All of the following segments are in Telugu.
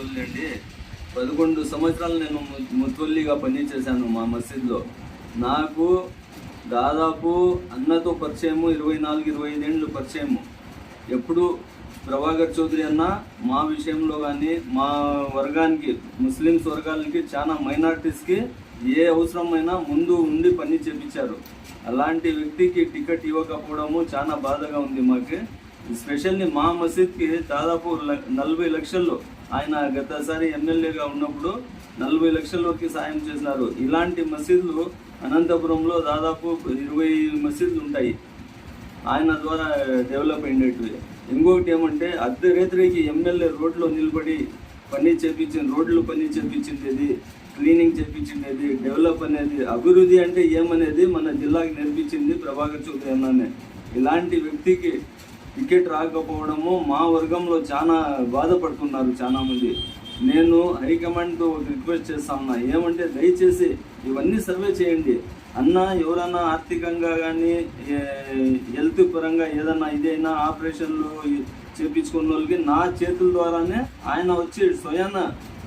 ముత్వల్లి అండి పదకొండు సంవత్సరాలు నేను ము- పనిచేశాను మా మసీద్లో. నాకు దాదాపు అన్నతో పరిచయము ఇరవై నాలుగు ఇరవై ఐదేళ్ళు పరిచయము. ఎప్పుడు ప్రభాకర్ చౌదరి అన్న మా విషయంలో కానీ మా వర్గానికి ముస్లిమ్స్ వర్గాలకి చాలా మైనార్టీస్కి ఏ అవసరమైనా ముందు ఉండి పని చేపించారు. అలాంటి వ్యక్తికి టికెట్ ఇవ్వకపోవడము చాలా బాధగా ఉంది మాకు. స్పెషల్లీ మా మసీద్కి దాదాపు నలభై లక్షల్లో ఆయన గతసారి ఎమ్మెల్యేగా ఉన్నప్పుడు నలభై లక్షల్లోకి సాయం చేసినారు. ఇలాంటి మసీదులు అనంతపురంలో దాదాపు ఇరవై మసీదులు ఉంటాయి. ఆయన ద్వారా డెవలప్ అయినట్టు. ఇంకొకటి ఏమంటే అర్ధరేత్రికి ఎమ్మెల్యే రోడ్లో నిలబడి పని చేపించింది రోడ్లు పని చేపించింది క్లీనింగ్ చేపించింది డెవలప్ అనేది అభివృద్ధి అంటే ఏమనేది మన జిల్లాకి నేర్పించింది ప్రభాకర్ చౌదరి అన్ననే. ఇలాంటి వ్యక్తికి టికెట్ రాకపోవడము మా వర్గంలో చాలా బాధపడుతున్నారు చాలా మంది నేను హైకమాండ్తో ఒక రిక్వెస్ట్ చేస్తా ఏమంటే దయచేసి ఇవన్నీ సర్వే చేయండి. అన్న ఎవరన్నా ఆర్థికంగా కానీ హెల్త్ పరంగా ఏదన్నా ఇదైనా ఆపరేషన్లు చేపించుకున్న వాళ్ళకి నా చేతుల ద్వారానే ఆయన వచ్చి స్వయాన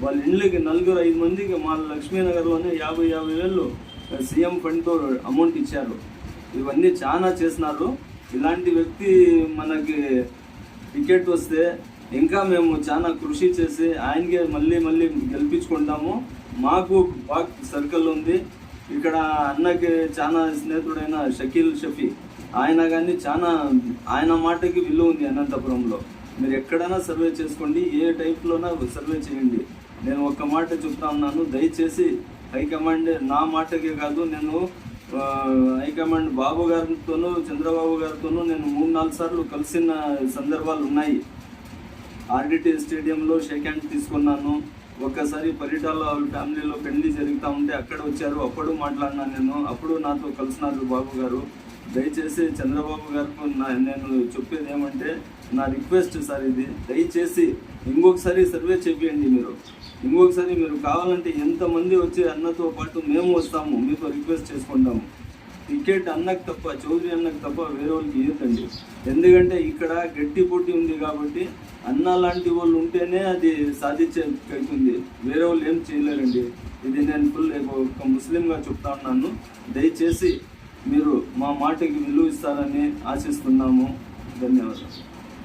వాళ్ళ ఇండ్లకి నలుగురు ఐదు మందికి మా లక్ష్మీనగర్లోనే యాభై యాభై వేలు సీఎం ఫండ్తో అమౌంట్ ఇచ్చారు. ఇవన్నీ చాలా చేసినారు. ఇలాంటి వ్యక్తి మనకి టికెట్ వస్తే ఇంకా మేము చాలా కృషి చేసి ఆయనకే మళ్ళీ మళ్ళీ గెలిపించుకుంటాము. మాకు బాక్ సర్కిల్ ఉంది. ఇక్కడ అన్నకి చాలా స్నేహితుడైన షకీల్ షఫీ. ఆయన కానీ చాలా ఆయన మాటకి విలువ ఉంది అనంతపురంలో. మీరు ఎక్కడైనా సర్వే చేసుకోండి ఏ టైప్లోనా సర్వే చేయండి. నేను ఒక్క మాట చెప్తా ఉన్నాను. దయచేసి హైకమాండ్ నా మాటకే కాదు నేను హైకమాండ్ బాబు గారితోనూ చంద్రబాబు గారితోనూ నేను మూడు నాలుగు సార్లు కలిసిన సందర్భాలు ఉన్నాయి. ఆర్డిటి స్టేడియంలో షేక్ హ్యాండ్ తీసుకున్నాను. ఒక్కసారి పరిటాల వాళ్ళ ఫ్యామిలీలో పెళ్ళి జరుగుతూ ఉంటే అక్కడ వచ్చారు అప్పుడు మాట్లాడినాను నేను. అప్పుడు నాతో కలిసినారు బాబు గారు. దయచేసి చంద్రబాబు గారికి నా నేను చెప్పేది ఏమంటే నా రిక్వెస్ట్ సార్ ఇది. దయచేసి ఇంకొకసారి సర్వే చేపియండి మీరు. ఇంకొకసారి మీరు కావాలంటే ఎంతమంది వచ్చి అన్నతో పాటు మేము వస్తాము మీతో రిక్వెస్ట్ చేసుకుంటాము. టికెట్ అన్నకు తప్ప చౌదరి అన్నకు తప్ప వేరే వాళ్ళకి ఇవ్వకండి ఎందుకంటే ఇక్కడ గట్టి పోటీ ఉంది కాబట్టి అన్న లాంటి వాళ్ళు ఉంటేనే అది సాధించే వేరే వాళ్ళు ఏం చేయలేరండి. ఇది నేను ఫుల్ ఒక ముస్లింగా చెప్తా ఉన్నాను. దయచేసి మీరు మా మాటకి విలువ ఇస్తారని ఆశిస్తున్నాము. ధన్యవాదాలు.